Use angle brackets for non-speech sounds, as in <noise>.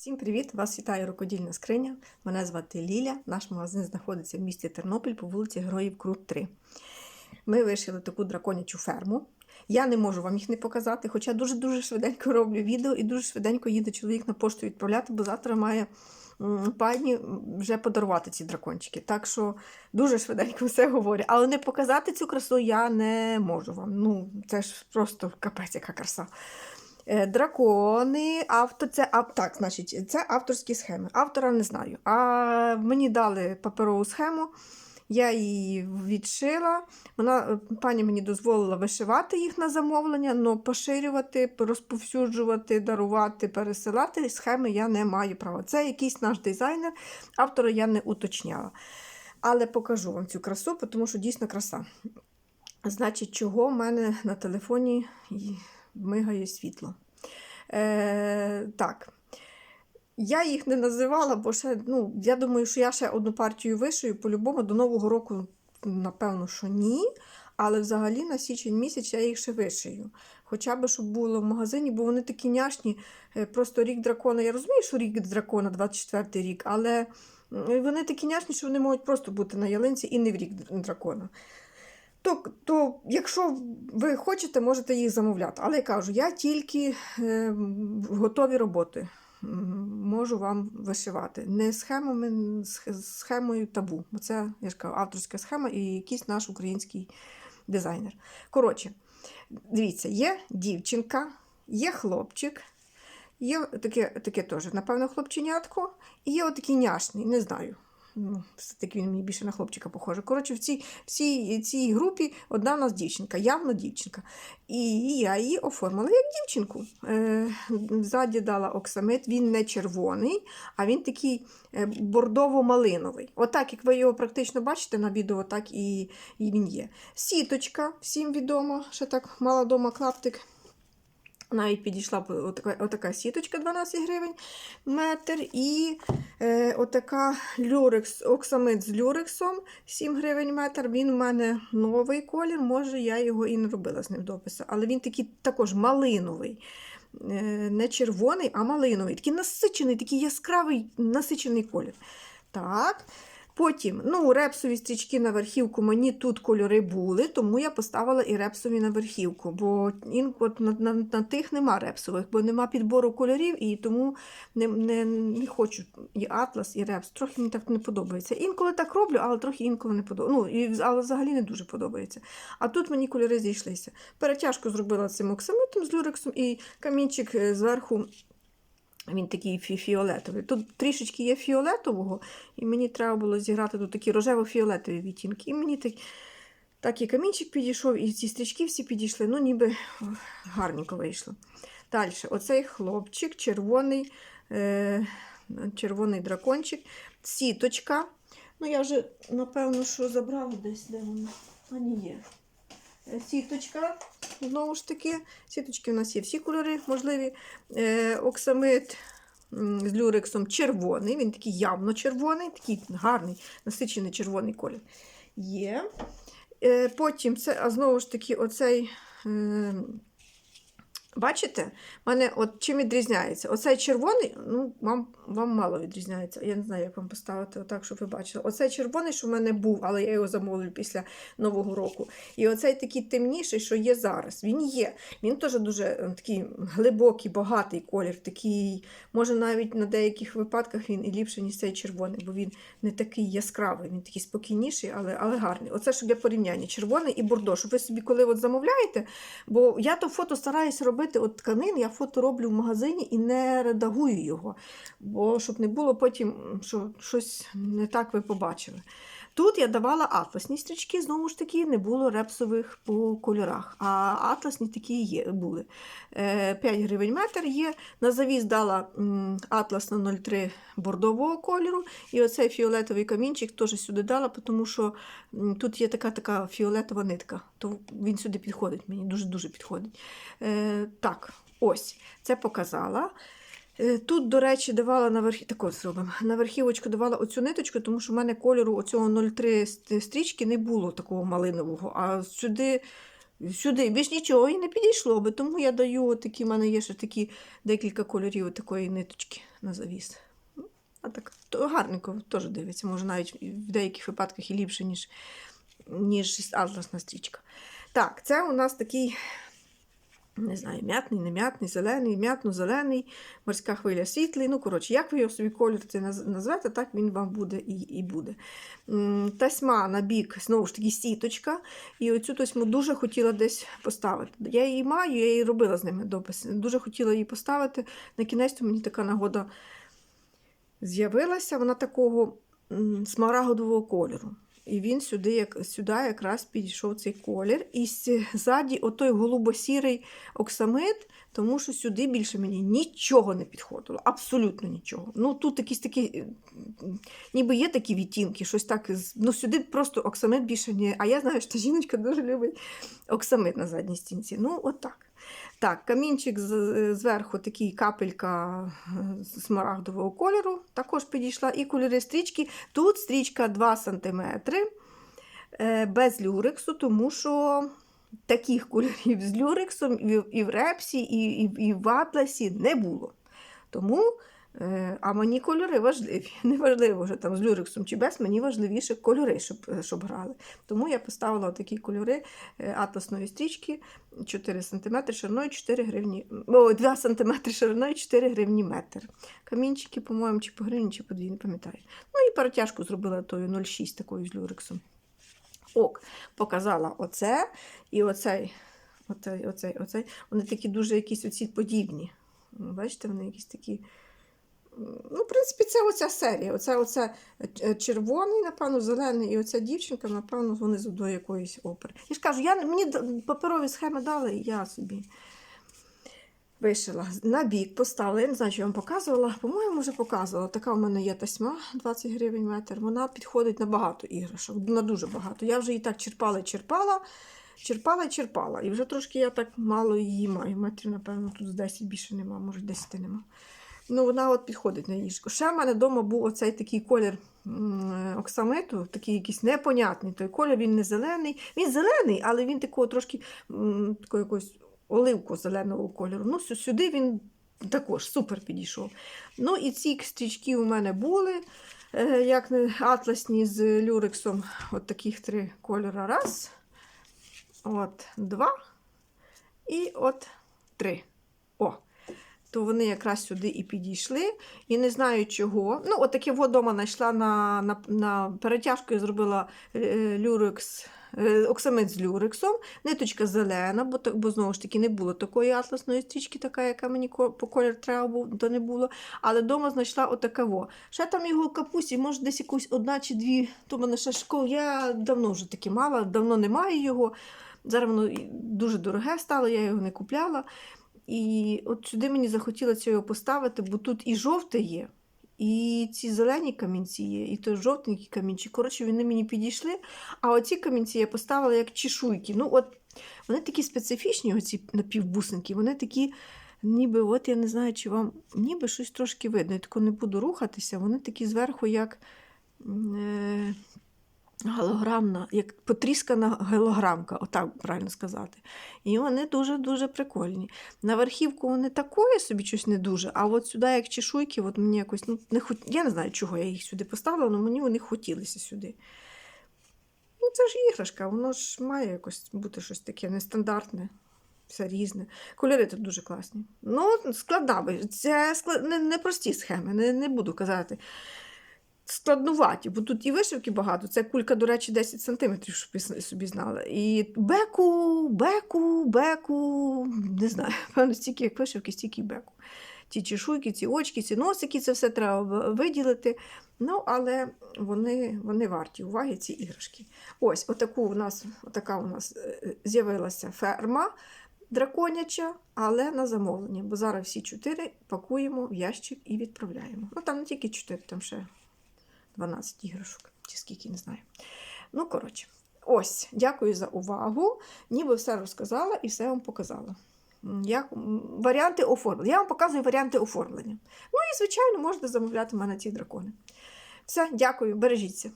Всім привіт! Вас вітає рукодільна скриня. Мене звати Ліля. Наш магазин знаходиться в місті Тернопіль по вулиці Героїв Крут 3. Ми вишили таку драконячу ферму. Я не можу вам їх не показати, хоча дуже-дуже швиденько роблю відео і дуже швиденько їде чоловік на пошту відправляти, бо завтра має пані вже подарувати ці дракончики. Так що дуже швиденько все говорю. Але не показати цю красу я не можу вам. Ну, це ж просто капець, яка краса. Е, Дракони, авто, це так, значить, це авторські схеми. Автора не знаю. А мені дали паперову схему, я її відшила. Вона, е, пані мені дозволила вишивати їх на замовлення, але поширювати, розповсюджувати, дарувати, пересилати схеми я не маю права. Це якийсь наш дизайнер, автора я не уточняла. Але покажу вам цю красу, тому що дійсно краса. Значить, чого в мене на телефоні мигає світло. Е, так. Я їх не називала, бо ще, ну, я думаю, що я ще одну партію вишию по-любому до Нового року, напевно, що ні. Але взагалі на січень місяць я їх ще вишию. Хоча б, щоб було в магазині, бо вони такі няшні. Е, Просто рік дракона. Я розумію, що рік дракона 24-й рік, але вони такі няшні, що вони можуть просто бути на ялинці і не в рік дракона. То, то якщо ви хочете, можете їх замовляти. Але я кажу, я тільки е, готові роботи можу вам вишивати. Не схемами, схемою табу. Бо це, я ж кажу, авторська схема і якийсь наш український дизайнер. Коротше, дивіться, є дівчинка, є хлопчик, є таке, таке теж, напевно, хлопченятко, і є отакий няшний, не знаю. Ну, все-таки він мені більше на хлопчика похоже. Коротше, в цій, в цій, цій групі одна у нас дівчинка, явно дівчинка. І я її оформила як дівчинку. Е, ззаді дала оксамит, він не червоний, а він такий е, бордово-малиновий. Отак, як ви його практично бачите на відео, так і, і він є. Сіточка, всім відомо, ще так мала дома клаптик. Навіть підійшла отака, отака сіточка 12 гривень метр. І е, отака люрекс, оксамит з люрексом 7 гривень метр. Він у мене новий колір, може я його і не робила з ним допису. Але він такий також малиновий. Е, не червоний, а малиновий. Такий насичений, такий яскравий насичений колір. Так. Потім, ну, репсові стрічки на верхівку мені тут кольори були, тому я поставила і репсові на верхівку, бо от на, на, на тих нема репсових, бо нема підбору кольорів, і тому не, не, не хочу і атлас, і репс. Трохи мені так не подобається. Інколи так роблю, але трохи інколи не подобається. Ну, і, але взагалі не дуже подобається. А тут мені кольори зійшлися. Перетяжку зробила цим оксамитом з люрексом, і камінчик е, зверху. Він такий фі- фіолетовий. Тут трішечки є фіолетового, і мені треба було зіграти тут такі рожево-фіолетові відтінки. І мені так, так і камінчик підійшов, і ці стрічки всі підійшли. Ну, ніби гарненько вийшло. Далі, оцей хлопчик, червоний, е, червоний дракончик, сіточка. Ну, я вже, напевно, що забрала десь, де вона. А ні, є. Е, Сіточка, знову ж таки, сіточки у нас є всі кольори можливі. Е, оксамит з люрексом червоний, він такий явно червоний, такий гарний, насичений червоний колір. Є. Е, потім це, а знову ж таки, оцей. Бачите, мене от чим відрізняється? Оцей червоний, ну, вам, вам мало відрізняється. Я не знаю, як вам поставити отак, щоб ви бачили. Оцей червоний, що в мене був, але я його замовлю після Нового року. І оцей такий темніший, що є зараз. Він є. Він теж дуже е, такий глибокий, багатий колір. Такий, може, навіть на деяких випадках він і ліпший, ніж цей червоний, бо він не такий яскравий, він такий спокійніший, але, але гарний. Оце щоб для порівняння червоний і бордо. Щоб ви собі, коли от замовляєте, бо я то фото стараюся робити от тканин, я фото роблю в магазині і не редагую його, бо щоб не було потім, що щось не так ви побачили. Тут я давала атласні стрічки, знову ж таки, не було репсових по кольорах, а атласні такі є, були. Е, 5 гривень метр є. На завіз дала атлас на 0,3 бордового кольору. І оцей фіолетовий камінчик теж сюди дала, тому що тут є така така фіолетова нитка. То він сюди підходить, мені дуже-дуже підходить. Е, так, ось, це показала. Е, Тут, до речі, давала на верхі... так от зробимо. На верхівочку давала оцю ниточку, тому що в мене кольору оцього 0,3 стрічки не було такого малинового. А сюди Сюди більш нічого і не підійшло би, тому я даю такі, в мене є ще такі декілька кольорів такої ниточки на завіс. А так то гарненько теж дивиться, може навіть в деяких випадках і ліпше, ніж, ніж атласна стрічка. Так, це у нас такий, не знаю, м'ятний, не м'ятний, зелений, м'ятно-зелений, морська хвиля світлий. Ну, коротше, як ви його собі колір це назвете, так він вам буде і, і буде. Тасьма на бік, знову ж таки, сіточка. І оцю тасьму дуже хотіла десь поставити. Я її маю, я її робила з ними допис. Дуже хотіла її поставити. На кінець мені така нагода з'явилася. Вона такого м, смарагдового кольору. І він сюди, як, сюди якраз підійшов цей колір. І ззаді отой голубо-сірий оксамит, тому що сюди більше мені нічого не підходило. Абсолютно нічого. Ну тут якісь такі, е, ніби є такі відтінки, щось так. Ну сюди просто оксамит більше не. А я знаю, що жіночка дуже любить оксамит на задній стінці. Ну, от так. Камінчик зверху такий капелька е, смарагдового кольору, також підійшла. І кольори стрічки. Тут стрічка 2 см е, без люрексу, тому що таких кольорів з люрексом і в- репсі, і, в атласі не було. Тому, а мені кольори важливі. <laughs> Не важливо, що там з люрексом чи без, мені важливіше кольори, щоб, е, щоб грали. Тому я поставила такі кольори е, атласної стрічки 4 см шириною 4 гривні. О, 2 см шириною 4 гривні метр. Камінчики, по-моєму, чи по гривні, чи по дві, не пам'ятаю. Ну і перетяжку зробила тою 0,6 такою з люрексом. Ок, показала оце і оцей, оцей, оцей, оцей. Вони такі дуже якісь оці подібні. Бачите, вони якісь такі. Ну, в принципі, це оця серія. Оце, оце е, червоний, напевно, зелений, і оця дівчинка, напевно, вони до якоїсь опери. Я ж кажу, я, мені паперові схеми дали, і я собі вишила. На бік поставила. Я не знаю, чи я вам показувала. По-моєму, вже показувала. Така в мене є тасьма 20 гривень метр. Вона підходить на багато іграшок, на дуже багато. Я вже її так черпала і черпала. Черпала і черпала. І вже трошки я так мало її маю. Метрів, напевно, тут з 10 більше нема, може 10 нема. Ну, вона от підходить на їжку. Ще в мене вдома був оцей такий колір оксамиту, такий якийсь непонятний. Той колір він не зелений. Він зелений, але він такого трошки такого якогось оливко-зеленого кольору. Ну, сюди він також супер підійшов. Ну, і ці стрічки у мене були, е, як атласні з люрексом. От таких три кольора. Раз. От, два. І от три. То вони якраз сюди і підійшли. І не знаю чого. Ну, от таке вдома знайшла на, на, на перетяжку, я зробила е, люрекс, е, оксамит з люрексом. Ниточка зелена, бо, бо знову ж таки не було такої атласної стрічки, така, яка мені по колір треба був, то не було. Але вдома знайшла отакаво. Ще там його капусі, може, десь якусь одна чи дві, то мене ще школ. Я давно вже таки мала, давно немає його. Зараз воно дуже дороге стало, я його не купляла. І от сюди мені захотілося його поставити, бо тут і жовте є, і ці зелені камінці є, і той жовтенький камінчі. Коротше, вони мені підійшли. А оці камінці я поставила як чешуйки. Ну, от вони такі специфічні, оці напівбусинки, вони такі, ніби, от я не знаю, чи вам ніби щось трошки видно. Я тако не буду рухатися, вони такі зверху, як. Е- Голограмна, як потріскана голограмка, отак правильно сказати. І вони дуже-дуже прикольні. На верхівку вони такої собі щось не дуже, а от сюди, як чешуйки, от мені якось ну, не хот... я не знаю, чого я їх сюди поставила, але мені вони хотілися сюди. Ну, це ж іграшка, воно ж має якось бути щось таке нестандартне, все різне. Кольори тут дуже класні. Ну, складна, це склад... не, не прості схеми, не, не буду казати складнуваті, бо тут і вишивки багато. Це кулька, до речі, 10 см, щоб собі знали. І беку, беку, беку, не знаю, <laughs> певно, стільки як вишивки, стільки й беку. Ті чешуйки, ці очки, ці носики, це все треба виділити. Ну, але вони, вони варті уваги, ці іграшки. Ось, отаку у нас, отака у нас е, з'явилася ферма драконяча, але на замовлення. Бо зараз всі чотири пакуємо в ящик і відправляємо. Ну, там не тільки чотири, там ще 12 іграшок, чи скільки, не знаю. Ну, коротше, ось, дякую за увагу. Ніби все розказала і все вам показала. Як, варіанти оформлення. Я вам показую варіанти оформлення. Ну і, звичайно, можете замовляти в мене ці дракони. Все, дякую, бережіться.